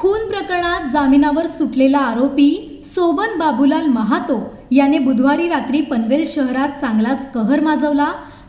खून प्रकरणात जामिनावर सुटलेला आरोपी सोबन बाबूलाल महातो याने बुधवारी रात्री पनवेल शहरात चांगलाच कहर माजवला.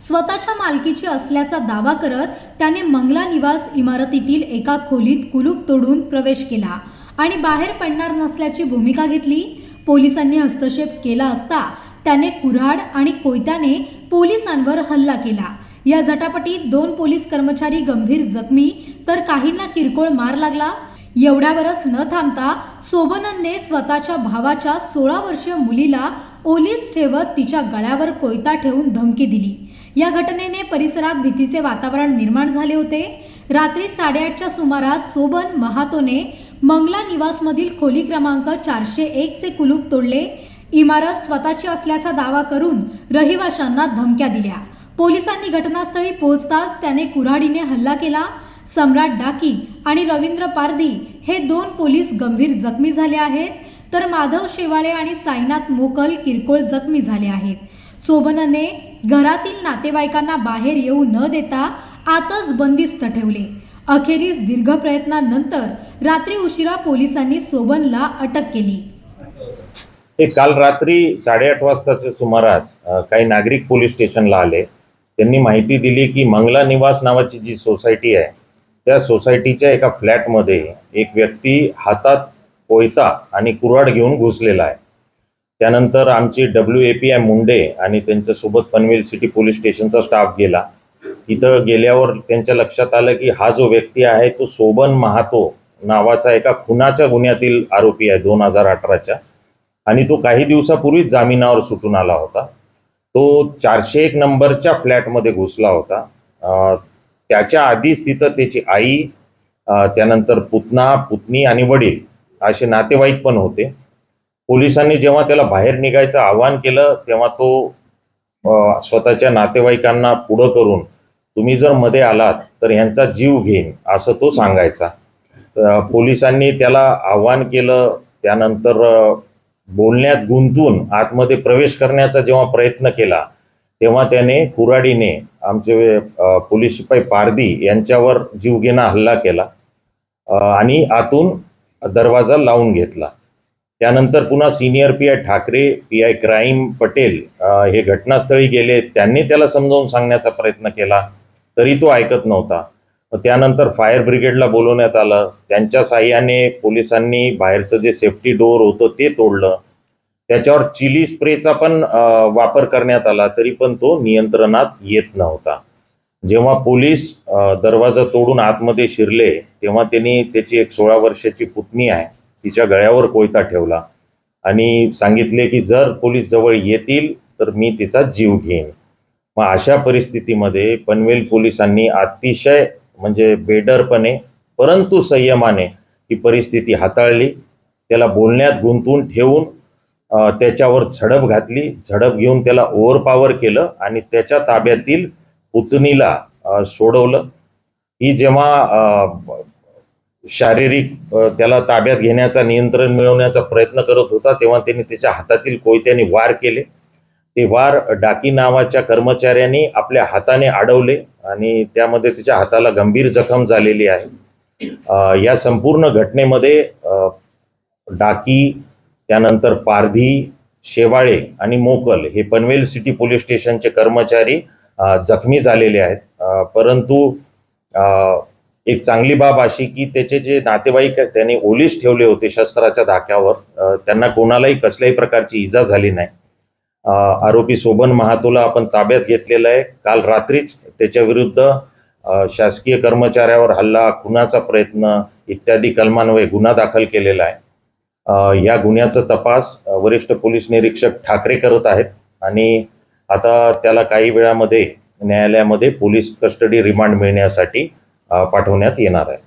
स्वतःच्या मालकीची असल्याचा दावा करत त्याने मंगला निवास इमारतीतील एका खोलीत कुलूप तोडून प्रवेश केला आणि बाहेर पडणार नसल्याची भूमिका घेतली. पोलिसांनी हस्तक्षेप केला असता त्याने कुऱ्हाड आणि कोयत्याने पोलिसांवर हल्ला केला. या झटापटीत दोन पोलीस कर्मचारी गंभीर जखमी तर काहींना किरकोळ मार लागला. एवढ्यावरच न थांबता सोबननने स्वतःच्या भावाच्या सोळा वर्षीय मुलीला ओलीच ठेवत तिच्या गळ्यावर कोयता ठेवून धमकी दिली. या घटनेने परिसरात भीतीचे वातावरण निर्माण झाले होते. रात्री साडेआठच्या सुमारास सोबन महातोने मंगला निवासमधील खोली क्रमांक चारशे एकचे कुलूप तोडले. इमारत स्वतःची असल्याचा दावा करून रहिवाशांना धमक्या दिल्या. पोलिसांनी घटनास्थळी पोहोचताच त्याने कुऱ्हाडीने हल्ला केला. सम्राट डाकी आणि रवींद्र पारधी हे दोन पोलीस गंभीर जखमी झाले आहेत. तर माधव शेवाळे आणि साईनाथ मोकल किरकोळ जखमी झाले आहेत. सोबनने घरातील नातेवाईकांना बाहेर येऊ न देता आतच बंदिस्त ठेवले. अखेरीस दीर्घ प्रयत्नानंतर रात्री उशिरा पोलिसांनी सोबनला अटक केली. हे काल रात्री साडेआठ वाजताच्या सुमारास काही नागरिक पोलीस स्टेशनला आले. त्यांनी माहिती दिली की मंगला निवास नावाची जी सोसायटी आहे त्या सोसायटीच्या एका फ्लॅटमध्ये एक व्यक्ती हातात कोयता आणि कुऱ्हाड घेऊन घुसलेला आहे. त्यानंतर आमची W A P I Munde आणि त्यांच्यासोबत पनवेल सिटी पोलीस स्टेशनचा स्टाफ गेला. तिथं गेल्यावर त्यांच्या लक्षात आलं की हा जो व्यक्ती आहे तो सोबन महातो नावाचा एका खुनाच्या गुन्ह्यातील आरोपी आहे दोन हजार अठराच्या आणि तो काही दिवसापूर्वीच जामिनावर सुटून आला होता. तो चारशे एक नंबरच्या फ्लॅटमध्ये घुसला होता. त्याच्या आधीच तिथं त्याची आई त्यानंतर पुतना पुतणी आणि वडील असे नातेवाईक पण होते. पोलिसांनी जेव्हा त्याला बाहेर निघायचं आवाहन केलं तेव्हा तो स्वतःच्या नातेवाईकांना पुढं करून तुम्ही जर मध्ये आलात तर ह्यांचा जीव घेईन असं तो सांगायचा. पोलिसांनी त्याला आव्हान केलं त्यानंतर बोलण्यात गुंतून आतमध्ये प्रवेश करण्याचा जेव्हा प्रयत्न केला तेव्हा त्याने कुऱ्हाडीने आमचे पोलीस शिपाई पारधी यांच्यावर जीवघेणा हल्ला केला आणि आतून दरवाजा लावून घेतला. त्यानंतर पुन्हा senior P I Thackeray P I crime Patel हे घटनास्थळी गेले. त्यांनी त्याला समजावून सांगण्याचा प्रयत्न केला तरी तो ऐकत नव्हता. त्यानंतर फायर ब्रिगेडला बोलवण्यात आलं. त्यांच्या साह्याने पोलिसांनी बाहेरचं जे सेफ्टी डोअर होतं ते तोडलं. त्याच्यावर चिली स्प्रेचा पण वापर करण्यात आला तरी पण तो नियंत्रणात येत नव्हता. जेव्हा पोलीस दरवाजा तोडून आतमध्ये शिरले तेव्हा त्यांनी त्याची एक सोळा वर्षाची पुतणी आहे तिच्या गळ्यावर कोयता ठेवला आणि सांगितले की जर पोलीस जवळ येतील तर मी तिचा जीव घेईन. मग अशा परिस्थितीमध्ये पनवेल पोलिसांनी अतिशय म्हणजे बेडरपणे परंतु संयमाने ही परिस्थिती हाताळली. त्याला बोलण्यात गुंतवून ठेवून त्याच्यावर झडप घातली. झडप घेऊन त्याला ओव्हरपावर केलं आणि त्याच्या ताब्यातील पुतणीला सोडवलं. ही जेव्हा शारीरिक त्याला ताब्यात घेण्याचा नियंत्रण मिळवण्याचा प्रयत्न करत होता तेव्हा त्यांनी त्याच्या हातातील कोयत्याने वार केले. ते वार डाकी नावाच्या कर्मचाऱ्यांनी आपल्या हाताने अडवले आणि त्यामध्ये तिच्या हाताला गंभीर जखम झालेली आहे. या संपूर्ण घटनेमध्ये डाकी त्यानंतर पारधी शेवाळे आणि मोकल हे पनवेल सिटी पोलीस स्टेशनचे कर्मचारी जखमी झालेले आहेत. परंतु एक चांगली बाब अशी की त्याचे जे नातेवाईक आहेत त्यांनी ओलीस ठेवले होते शस्त्राच्या धाक्यावर. त्यांना कोणालाही कसल्याही प्रकारची इजा झाली नाही. आरोपी सोबन महातोला आपण ताब्यात घेतलेला आहे. काल रात्रीच त्याच्या विरुद्ध शासकीय कर्मचाऱ्यावर हल्ला खुनाचा प्रयत्न इत्यादी कलमान्वये गुन्हा दाखल केलेला आहे. या गुन्ह्याचा तपास वरिष्ठ पोलीस निरीक्षक ठाकरे करत आहेत आणि आता त्याला काही वेळामध्ये न्यायालयामध्ये पोलीस कस्टडी रिमांड मिळण्यासाठी पाठवण्यात येणार आहे.